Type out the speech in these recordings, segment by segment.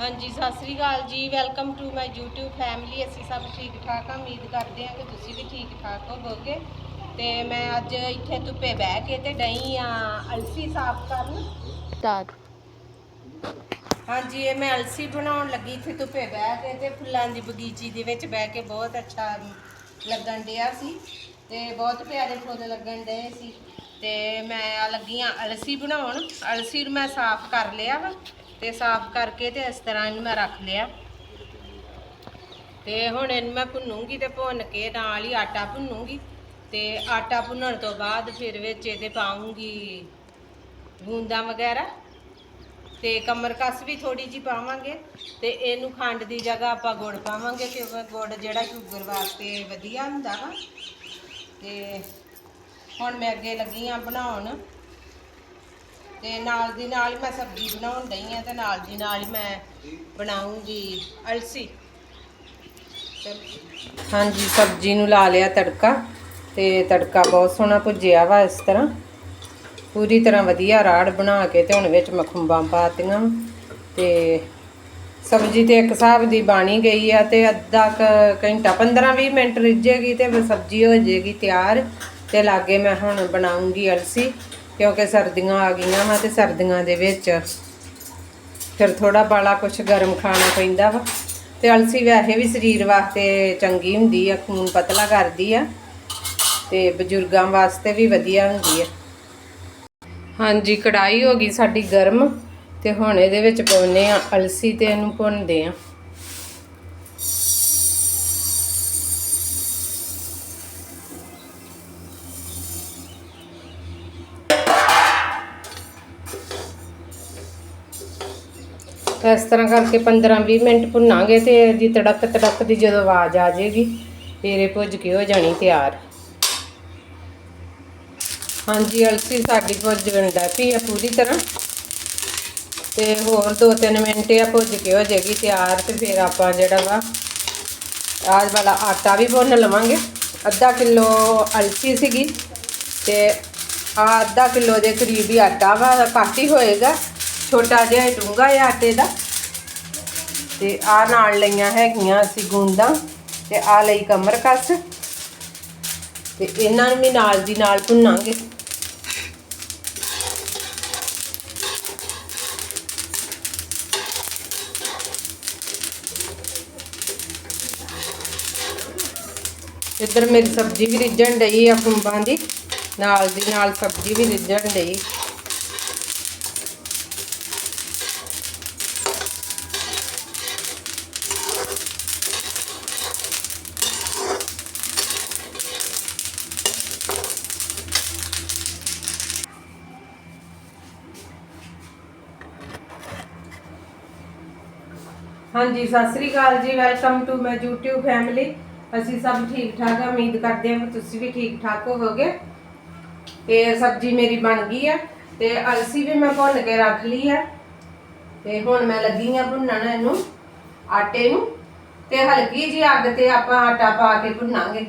ਹਾਂਜੀ Sat Sri Akal ji. Welcome to my YouTube family ਅਸੀਂ ਸਭ ਠੀਕ ਠਾਕ ਹਾਂ। ਉਮੀਦ ਕਰਦੇ ਹਾਂ ਕਿ ਤੁਸੀਂ ਵੀ ਠੀਕ ਠਾਕ ਹੋਵੋਗੇ। ਤੇ ਮੈਂ ਅੱਜ ਇੱਥੇ ਧੁੱਪੇ ਬਹਿ ਕੇ ਤੇ ਡਈ ਆ ਅਲਸੀ ਸਾਫ਼ ਕਰਨ। ਸਟਾਰਟ ਹਾਂਜੀ ਇਹ ਮੈਂ ਅਲਸੀ ਬਣਾਉਣ ਲੱਗੀ ਇੱਥੇ ਧੁੱਪੇ ਬਹਿ ਕੇ ਤੇ ਫੁੱਲਾਂ ਦੀ ਬਗੀਚੀ ਦੇ ਵਿੱਚ ਬਹਿ ਕੇ ਬਹੁਤ ਅੱਛਾ ਲੱਗਣ ਡਿਆ ਸੀ। ਤੇ ਬਹੁਤ ਪਿਆਰੇ ਫੁੱਲ ਲੱਗਣ ਡਏ ਸੀ। ਤੇ ਮੈਂ ਆ ਲੱਗੀ ਆ ਅਲਸੀ ਬਣਾਉਣ। ਅਲਸੀ ਨੂੰ ਮੈਂ ਸਾਫ਼ ਕਰ ਲਿਆ ਵਾ। ਤੇ ਸਾਫ਼ ਕਰਕੇ ਤੇ ਇਸ ਤਰ੍ਹਾਂ ਇਹਨੂੰ ਮੈਂ ਰੱਖ ਲਿਆ। ਤੇ ਹੁਣ ਇਹਨੂੰ ਮੈਂ ਭੁੰਨੂੰਗੀ ਤੇ ਭੁੰਨ ਕੇ ਨਾਲ ਹੀ ਆਟਾ ਭੁੰਨੂੰਗੀ। ਤੇ ਆਟਾ ਭੁੰਨਣ ਤੋਂ ਬਾਅਦ ਫਿਰ ਵਿੱਚ ਇਹਦੇ ਪਾਉਂਗੀ ਬੂੰਦਾਂ ਵਗੈਰਾ। ਤੇ ਕਮਰਕਸ ਵੀ ਥੋੜੀ ਜੀ ਪਾਵਾਂਗੇ। ਤੇ ਇਹਨੂੰ ਖੰਡ ਦੀ ਜਗ੍ਹਾ ਆਪਾਂ ਗੁੜ ਪਾਵਾਂਗੇ ਕਿਉਂਕਿ ਗੁੜ ਜਿਹੜਾ ਸ਼ੂਗਰ ਵਾਸਤੇ ਵਧੀਆ ਹੁੰਦਾ ਵਾ। ਤੇ ਹੁਣ ਮੈਂ ਅੱਗੇ ਲੱਗੀ ਆ ਬਣਾਉਣ। ਤੇ ਨਾਲ ਦੀ ਨਾਲ ਹੀ ਮੈਂ ਸਬਜ਼ੀ ਬਣਾਉਣ ਡਈ ਆ ਤੇ ਨਾਲ ਦੀ ਨਾਲ ਹੀ ਮੈਂ ਬਣਾਉਂਗੀ ਅਲਸੀ। ਹਾਂਜੀ, ਸਬਜ਼ੀ ਨੂੰ ਲਾ ਲਿਆ ਤੜਕਾ ਤੇ ਤੜਕਾ ਬਹੁਤ ਸੋਹਣਾ ਭੁੱਜਿਆ ਵਾ ਇਸ ਤਰ੍ਹਾਂ। ਪੂਰੀ ਤਰ੍ਹਾਂ ਵਧੀਆ ਰਾੜ ਬਣਾ ਕੇ ਤੇ ਹੁਣ ਵਿੱਚ ਮਖੰਬਾਂ ਪਾਤੀਆਂ ਵਾਂ। ਤੇ ਸਬਜ਼ੀ ਤੇ ਇੱਕ ਹਿਸਾਬ ਦੀ ਬਾਣੀ ਗਈ ਆ ਤੇ ਅੱਧਾ ਕੁ ਘੰਟਾ 15-20 ਮਿੰਟ ਰਿੱਝੇਗੀ ਤੇ ਫਿਰ ਸਬਜ਼ੀ ਹੋ ਜਾਏਗੀ ਤਿਆਰ ਤੇ ਲਾਗੇ ਮੈਂ ਹੁਣ ਬਣਾਉਂਗੀ ਅਲਸੀ। ਕਿਉਂਕਿ ਸਰਦੀਆਂ ਆ ਗਈਆਂ ਵਾ ਤੇ ਸਰਦੀਆਂ ਦੇ ਵਿੱਚ ਫਿਰ ਥੋੜਾ ਬਾਲਾ ਕੁਝ ਗਰਮ ਖਾਣਾ ਪੈਂਦਾ ਵਾ। ਤੇ ਅਲਸੀ ਵੈਸੇ ਵੀ ਸਰੀਰ ਵਾਸਤੇ ਚੰਗੀ ਹੁੰਦੀ ਆ, ਖੂਨ ਪਤਲਾ ਕਰਦੀ ਆ ਤੇ ਬਜ਼ੁਰਗਾਂ ਵਾਸਤੇ ਵੀ ਵਧੀਆ ਹੁੰਦੀ ਆ। ਹਾਂਜੀ ਕੜਾਈ ਹੋ ਗਈ ਸਾਡੀ ਗਰਮ ਤੇ ਹੁਣ ਇਹਦੇ ਵਿੱਚ ਪਾਉਨੇ ਆ ਅਲਸੀ ਤੇ ਇਹਨੂੰ ਭੁੰਨਦੇ ਆ। ਇਸ ਤਰ੍ਹਾਂ ਕਰਕੇ 15-20 ਮਿੰਟ ਭੁੰਨਾਂਗੇ ਤੇ ਇਹਦੀ ਤੜਕ ਤੜਕ ਦੀ ਜਦੋਂ ਆਵਾਜ਼ ਆ ਜਾਏਗੀ ਫਿਰ ਇਹ ਭੁੱਜ ਕੇ ਹੋ ਜਾਣੀ ਤਿਆਰ। ਹਾਂਜੀ, ਅਲਸੀ ਸਾਡੀ ਭੁੱਜ ਦਾ ਪਈ ਆ ਪੂਰੀ ਤਰ੍ਹਾਂ। ਤੇ ਹੋਰ 2-3 ਮਿੰਟ ਆ, ਭੁੱਜ ਕੇ ਹੋ ਜਾਏਗੀ ਤਿਆਰ ਤੇ ਫਿਰ ਆਪਾਂ ਜਿਹੜਾ ਵਾ ਆਜ ਵਾਲਾ ਆਟਾ ਵੀ ਭੁੰਨ ਲਵਾਂਗੇ। ਅੱਧਾ ਕਿਲੋ ਅਲਸੀ ਸੀਗੀ ਤੇ ਆ ਅੱਧਾ ਕਿਲੋ ਦੇ ਕਰੀਬ ਹੀ ਆਟਾ ਵਾ, ਘੱਟ ਹੀ ਹੋਏਗਾ। ਛੋਟਾ ਜਿਹਾ ਡੂੰਗਾ ਹੈ ਆਟੇ ਦਾ। ਤੇ ਆ ਨਾਲ ਲਈਆਂ ਹੈਗੀਆਂ ਅਸੀਂ ਗੁੰਦਾਂ ਤੇ ਆ ਲਈ ਕਮਰ ਕਸ। ਤੇ ਇਹਨਾਂ ਨੂੰ ਵੀ ਨਾਲ ਦੀ ਨਾਲ ਭੁੰਨਾਂਗੇ। ਇੱਧਰ ਮੇਰੀ ਸਬਜ਼ੀ ਵੀ ਰਿੱਝਣ ਡਈ ਆ ਖੁੰਬਾਂ ਦੀ। ਨਾਲ ਦੀ ਨਾਲ ਸਬਜ਼ੀ ਵੀ ਰਿੱਝਣ ਡਈ। ਹਾਂਜੀ, Sat Sri Akal ji welcome to my YouTube family ਅਸੀਂ ਸਭ ਠੀਕ ਠਾਕ ਆ, ਉਮੀਦ ਕਰਦੇ ਹਾਂ ਕਿ ਤੁਸੀਂ ਵੀ ਠੀਕ ਠਾਕ ਹੋਵੋਗੇ। ਤੇ ਸਬਜ਼ੀ ਮੇਰੀ ਬਣ ਗਈ ਆ, ਤੇ ਅਲਸੀ ਵੀ ਮੈਂ ਭੁੰਨ ਕੇ ਰੱਖ ਲਈ ਆ। ਤੇ ਹੁਣ ਮੈਂ ਲੱਗੀ ਆ ਭੁੰਨਣ ਇਹਨੂੰ, ਆਟੇ ਨੂੰ। ਤੇ ਹਲਕੀ ਜੀ ਅੱਗ ਤੇ ਆਪਾਂ ਆਟਾ ਪਾ ਕੇ ਭੁੰਨਾਂਗੇ।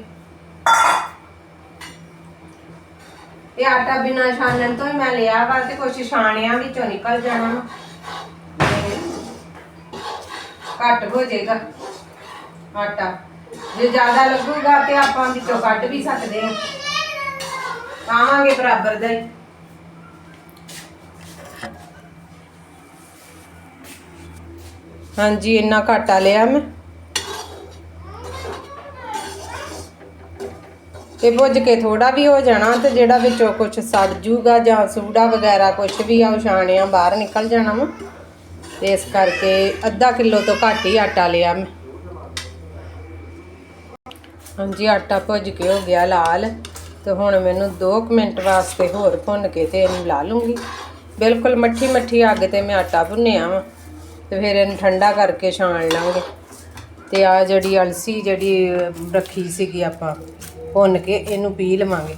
ਇਹ ਆਟਾ ਬਿਨਾਂ ਛਾਣਨ ਤੋਂ ਹੀ ਮੈਂ ਲਿਆ ਵਾ ਤੇ ਕੁਝ ਛਾਣਿਆ ਵਿੱਚੋਂ ਨਿਕਲ ਜਾਣਾ ਘੱਟ ਹੋ ਜਾਏਗਾ। ਆਟਾ। ਜੇ ਜ਼ਿਆਦਾ ਲੱਗੂਗਾ ਤੇ ਆਪਾਂ ਵਿੱਚੋਂ ਕੱਢ ਵੀ ਸਕਦੇ ਹਾਂ। ਪਾਵਾਂਗੇ ਬਰਾਬਰ ਦਾ ਹੀ। ਹਾਂਜੀ, ਇੰਨਾ ਘਾਟਾ ਲਿਆ ਮੈਂ। ਤੇ ਭੁੱਜ ਕੇ ਥੋੜਾ ਵੀ ਹੋ ਜਾਣਾ ਤੇ ਜਿਹੜਾ ਵਿੱਚੋਂ ਕੁਝ ਸੜ ਜੂਗਾ ਜਾਂ ਸੂੜਾ ਵਗੈਰਾ ਕੁਝ ਵੀ ਆ, ਉਹ ਛਾਣਿਆਂ ਬਾਹਰ ਨਿਕਲ ਜਾਣਾ ਵਾ। ਤੇ ਇਸ ਕਰਕੇ ਅੱਧਾ ਕਿਲੋ ਤੋਂ ਘੱਟ ਹੀ ਆਟਾ ਲਿਆ ਮੈਂ। ਹਾਂਜੀ, ਆਟਾ ਭੁੱਜ ਕੇ ਹੋ ਗਿਆ ਲਾਲ। ਤੇ ਹੁਣ ਮੈਨੂੰ 2 ਮਿੰਟ ਵਾਸਤੇ ਹੋਰ ਭੁੰਨ ਕੇ ਤੇ ਇਹਨੂੰ ਲਾ ਲੂੰਗੀ। ਬਿਲਕੁਲ ਮੱਠੀ ਮੱਠੀ ਅੱਗ ਤੇ ਮੈਂ ਆਟਾ ਭੁੰਨਿਆ ਵਾ। ਤੇ ਫਿਰ ਇਹਨੂੰ ਠੰਡਾ ਕਰਕੇ ਛਾਣ ਲਾਂਗੇ। ਤੇ ਆ ਜਿਹੜੀ ਅਲਸੀ ਜਿਹੜੀ ਰੱਖੀ ਸੀਗੀ ਆਪਾਂ, ਭੁੰਨ ਕੇ ਇਹਨੂੰ ਪੀ ਲਵਾਂਗੇ।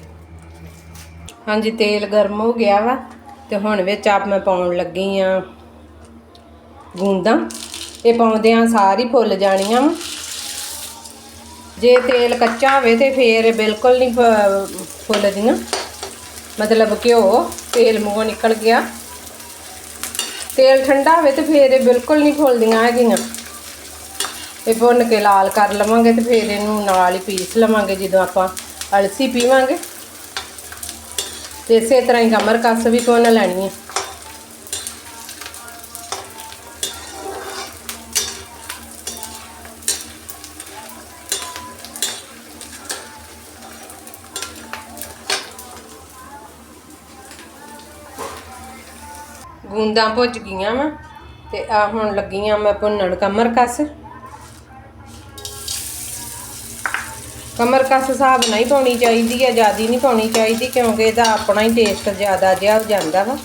ਹਾਂਜੀ, ਤੇਲ ਗਰਮ ਹੋ ਗਿਆ ਵਾ। ਤੇ ਹੁਣ ਵਿੱਚ ਆਪ ਮੈਂ ਪਾਉਣ ਲੱਗੀ ਆ। ਗੂੰਦਾਂ। ਇਹ ਪਾਉਂਦਿਆਂ ਸਾਰੀ ਫੁੱਲ ਜਾਣੀਆਂ। ਵਾ ਜੇ ਤੇਲ ਕੱਚਾ ਹੋਵੇ ਤੇ ਫੇਰ ਇਹ ਬਿਲਕੁਲ ਨਹੀਂ ਫੁੱਲਦੀਆਂ ਮਤਲਬ ਘਿਓ ਤੇਲ ਮੂੰਹੋਂ ਨਿਕਲ ਗਿਆ। ਤੇਲ ਠੰਡਾ ਹੋਵੇ ਤੇ ਫੇਰ ਇਹ ਬਿਲਕੁਲ ਨਹੀਂ ਫੁੱਲਦੀਆਂ ਹੈਗੀਆਂ। ਇਹ ਭੁੰਨ ਕੇ ਲਾਲ ਕਰ ਲਵਾਂਗੇ ਤੇ ਫੇਰ ਇਹਨੂੰ ਨਾਲ ਹੀ ਪੀਸ ਲਵਾਂਗੇ ਜਦੋਂ ਆਪਾਂ ਅਲਸੀ ਪੀਵਾਂਗੇ। ਤੇ ਇਸੇ ਤਰ੍ਹਾਂ ਹੀ ਕਮਰ ਕੱਸ ਵੀ ਭੁੰਨ ਲੈਣੀ ਹੈ। ਬੂੰਦਾਂ ਭੁੱਜ ਗਈਆਂ ਵਾ ਤੇ ਆ ਹੁਣ ਲੱਗੀਆਂ ਮੈਂ ਭੁੰਨਣ ਕਮਰ ਕੱਸ ਕਮਰ ਕੱਸ ਹਿਸਾਬ ਨਾਲ ਹੀ ਪਾਉਣੀ ਚਾਹੀਦੀ ਹੈ, ਜ਼ਿਆਦੀ ਨਹੀਂ ਪਾਉਣੀ ਚਾਹੀਦੀ ਕਿਉਂਕਿ ਇਹਦਾ ਆਪਣਾ ਹੀ ਟੇਸਟ ਜ਼ਿਆਦਾ ਜਿਹਾ ਹੋ ਜਾਂਦਾ ਵਾ।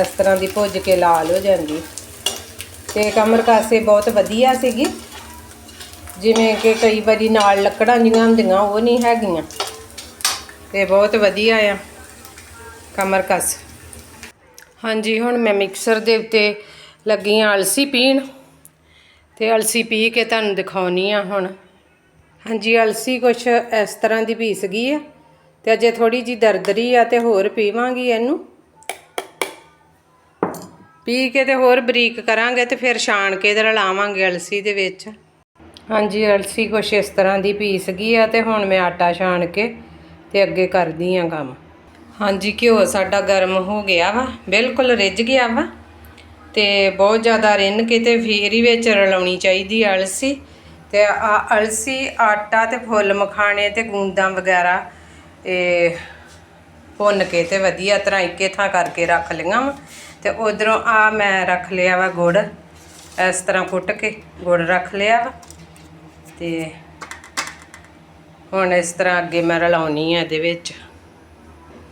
ਇਸ ਤਰ੍ਹਾਂ ਦੀ ਭੁੱਜ ਕੇ ਲਾਲ ਹੋ ਜਾਂਦੀ। ਤੇ ਕਮਰ ਕਾਸੇ ਬਹੁਤ ਵਧੀਆ ਸੀਗੀ। ਜਿਵੇਂ ਕਿ ਕਈ ਵਾਰੀ ਨਾਲ ਲੱਕੜਾਂ ਜੀਆਂ ਹੁੰਦੀਆਂ, ਉਹ ਨਹੀਂ ਹੈਗੀਆਂ। ਤੇ ਬਹੁਤ ਵਧੀਆ ਆ ਕਮਰ ਕਸ ਹਾਂਜੀ, ਹੁਣ ਮੈਂ ਮਿਕਸਰ ਦੇ ਉੱਤੇ ਲੱਗੀ ਹਾਂ ਅਲਸੀ ਪੀਣ। ਤੇ ਅਲਸੀ ਪੀ ਕੇ ਤੁਹਾਨੂੰ ਦਿਖਾਉਣੀ ਆ ਹੁਣ। ਹਾਂਜੀ, ਅਲਸੀ ਕੁਛ ਇਸ ਤਰ੍ਹਾਂ ਦੀ ਪੀਸ ਗਈ ਆ। ਤੇ ਅਜੇ ਥੋੜੀ ਜੀ ਦਰਦਰੀ ਆ ਤੇ ਹੋਰ ਪੀਵਾਂਗੀ ਇਹਨੂੰ। ਪੀ ਕੇ ਤੇ ਹੋਰ ਬਰੀਕ ਕਰਾਂਗੇ ਤੇ ਫਿਰ ਛਾਣ ਕੇ ਤੇ ਰਲਾਵਾਂਗੇ ਅਲਸੀ ਦੇ ਵਿੱਚ। ਹਾਂਜੀ, ਅਲਸੀ ਕੁਛ ਇਸ ਤਰ੍ਹਾਂ ਦੀ ਪੀਸ ਗਈ ਆ ਤੇ ਹੁਣ ਮੈਂ ਆਟਾ ਛਾਣ ਕੇ ਤੇ ਅੱਗੇ ਕਰਦੀ ਆ ਕੰਮ। ਹਾਂਜੀ, ਘਿਓ ਸਾਡਾ ਗਰਮ ਹੋ ਗਿਆ ਵਾ, ਬਿਲਕੁਲ ਰਿੱਝ ਗਿਆ ਵਾ। ਤੇ ਬਹੁਤ ਜ਼ਿਆਦਾ ਰਿੰਨ ਕੇ ਤੇ ਫੇਰ ਹੀ ਵਿੱਚ ਰਲਾਉਣੀ ਚਾਹੀਦੀ ਅਲਸੀ। ਤੇ ਆ ਅਲਸੀ, ਆਟਾ ਤੇ ਫੁੱਲ ਮਖਾਣੇ ਤੇ ਗੂੰਦਾਂ ਵਗੈਰਾ ਇਹ ਭੁੰਨ ਕੇ ਤੇ ਵਧੀਆ ਤਰ੍ਹਾਂ ਇੱਕੇ ਥਾਂ ਕਰਕੇ ਰੱਖ ਲਈਆਂ ਵਾ। ਤੇ ਉਧਰੋਂ ਆ ਮੈਂ ਰੱਖ ਲਿਆ ਵਾ ਗੁੜ, ਇਸ ਤਰ੍ਹਾਂ ਕੁੱਟ ਕੇ ਗੁੜ ਰੱਖ ਲਿਆ ਵਾ। ਤੇ ਹੁਣ ਇਸ ਤਰ੍ਹਾਂ ਅੱਗੇ ਮੈਂ ਰਲਾਉਣੀ ਆ ਇਹਦੇ ਵਿੱਚ।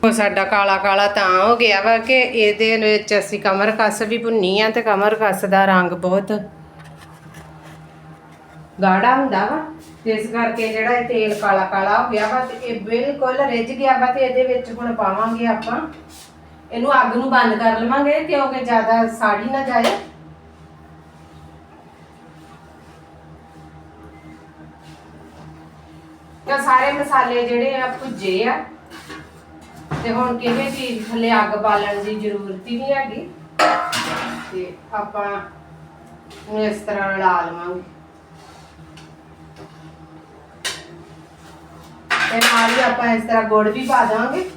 ਉਹ ਸਾਡਾ ਕਾਲਾ ਕਾਲਾ ਤਾਂ ਹੋ ਗਿਆ ਵਾ ਕਿ ਇਹਦੇ ਵਿੱਚ ਅਸੀਂ ਕਮਰ ਕੱਸ ਵੀ ਭੁੰਨੀ ਆ ਤੇ ਕਮਰ ਕੱਸ ਦਾ ਰੰਗ ਬਹੁਤ ਗਾੜਾ ਹੁੰਦਾ ਵਾ। ਇਸ ਕਰਕੇ ਜਿਹੜਾ ਇਹ ਤੇਲ ਕਾਲਾ ਕਾਲਾ ਹੋ ਗਿਆ ਵਾ ਤੇ ਇਹ ਬਿਲਕੁਲ ਰਿੱਝ ਗਿਆ ਵਾ ਤੇ ਇਹਦੇ ਵਿੱਚ ਹੁਣ ਪਾਵਾਂਗੇ ਆਪਾਂ। ਇਹਨੂੰ ਅੱਗ ਨੂੰ ਬੰਦ ਕਰ ਲਵਾਂਗੇ ਕਿਉਂਕਿ ਜ਼ਿਆਦਾ ਸਾੜੀ ਨਾ ਜਾਏ। ਤਾਂ ਸਾਰੇ ਮਸਾਲੇ ਜਿਹੜੇ ਆ ਭੁੱਜੇ ਆ। ਤੇ ਹੁਣ ਕਿਸੇ ਚੀਜ਼ ਥੱਲੇ ਅੱਗ ਬਾਲਣ ਦੀ ਜ਼ਰੂਰਤ ਹੀ ਨਹੀਂ ਹੈਗੀ। ਤੇ ਆਪਾਂ ਨੂੰ ਇਸ ਤਰ੍ਹਾਂ ਲਾ ਲਵਾਂਗੇ। ਤੇ ਨਾਲ ਹੀ ਆਪਾਂ ਇਸ ਤਰ੍ਹਾਂ ਗੁੜ ਵੀ ਪਾ ਦਾਂਗੇ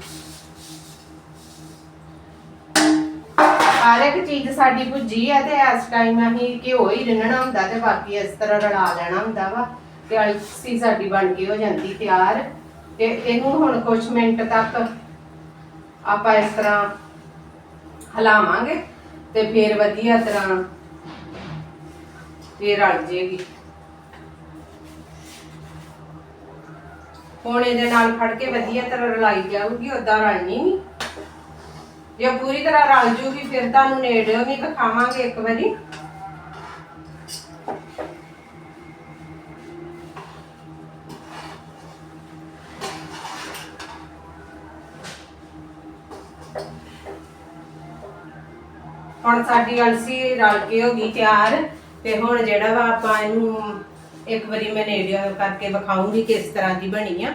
ਹਰ ਇੱਕ ਚੀਜ਼ ਸਾਡੀ ਭੁੱਜੀ ਹੈ ਤੇ ਇਸ ਟਾਈਮ ਅਸੀਂ ਘਿਓ ਹੀ ਰਿੰਨਣਾ ਹੁੰਦਾ ਤੇ ਬਾਕੀ ਇਸ ਤਰ੍ਹਾਂ ਰਲਾ ਲੈਣਾ ਹੁੰਦਾ ਵਾ। ਤੇ ਅਲਸੀ ਸਾਡੀ ਬਣ ਕੇ ਹੋ ਜਾਂਦੀ ਤਿਆਰ। ਤੇ ਇਹਨੂੰ ਹੁਣ ਕੁਝ ਮਿੰਟ ਤੱਕ ਆਪਾਂ ਇਸ ਤਰ੍ਹਾਂ ਹਲਾਵਾਂਗੇ ਤੇ ਫਿਰ ਵਧੀਆ ਤਰ੍ਹਾਂ ਇਹ ਰਲ ਜੇਗੀ। ਹੁਣ ਦੇ ਨਾਲ ਫੜ ਕੇ ਵਧੀਆ ਤਰ੍ਹਾਂ ਰਲਾਈ ਜਾਊਗੀ ਉਦਾਂ ਰਲਣੀ ਨਹੀਂ। ਜੇ ਪੂਰੀ ਤਰ੍ਹਾਂ ਰਲ ਜੂਗੀ, ਫਿਰ ਤੁਹਾਨੂੰ ਨੇੜਿਓਂ ਵੀ ਦਿਖਾਵਾਂਗੇ ਇੱਕ ਵਾਰੀ। ਹੁਣ ਸਾਡੀ ਅਲਸੀ ਰਲ ਕੇ ਹੋ ਗਈ ਤਿਆਰ, ਤੇ ਹੁਣ ਜਿਹੜਾ ਵਾ ਆਪਾਂ ਇਹਨੂੰ ਇੱਕ ਵਾਰੀ ਮੈਂ ਨੇੜਿਓਂ ਕਰਕੇ ਵਿਖਾਉਂਗੀ ਕਿਸ ਤਰ੍ਹਾਂ ਦੀ ਬਣੀ ਆ।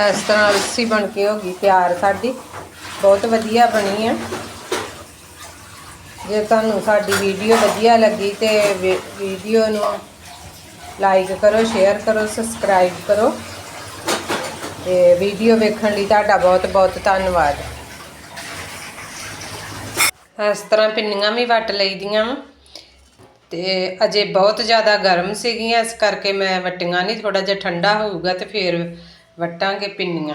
ਇਸ ਤਰ੍ਹਾਂ ਲੱਸੀ ਬਣ ਕੇ ਹੋ ਗਈ ਤਿਆਰ ਸਾਡੀ, ਬਹੁਤ ਵਧੀਆ ਬਣੀ ਆ। ਜੇ ਤੁਹਾਨੂੰ ਸਾਡੀ ਵੀਡੀਓ ਵਧੀਆ ਲੱਗੀ ਤੇ ਵੀਡੀਓ ਨੂੰ ਲਾਈਕ ਕਰੋ ਸ਼ੇਅਰ ਕਰੋ ਸਬਸਕ੍ਰਾਈਬ ਕਰੋ। ਤੇ ਵੀਡੀਓ ਵੇਖਣ ਲਈ ਤੁਹਾਡਾ ਬਹੁਤ ਬਹੁਤ ਧੰਨਵਾਦ। ਇਸ ਤਰ੍ਹਾਂ ਪਿੰਨੀਆਂ ਵੀ ਵੱਟ ਲਈਦੀਆਂ ਵਾ। ਤੇ ਅਜੇ ਬਹੁਤ ਜ਼ਿਆਦਾ ਗਰਮ ਸੀਗੀਆਂ, ਇਸ ਕਰਕੇ ਮੈਂ ਵਟੀਆਂ ਨਹੀਂ ਥੋੜਾ ਜਿਹਾ ਠੰਡਾ ਹੋਊਗਾ ਤੇ ਫਿਰ ਵਟਾਂਗੇ ਪਿੰਨੀਆਂ।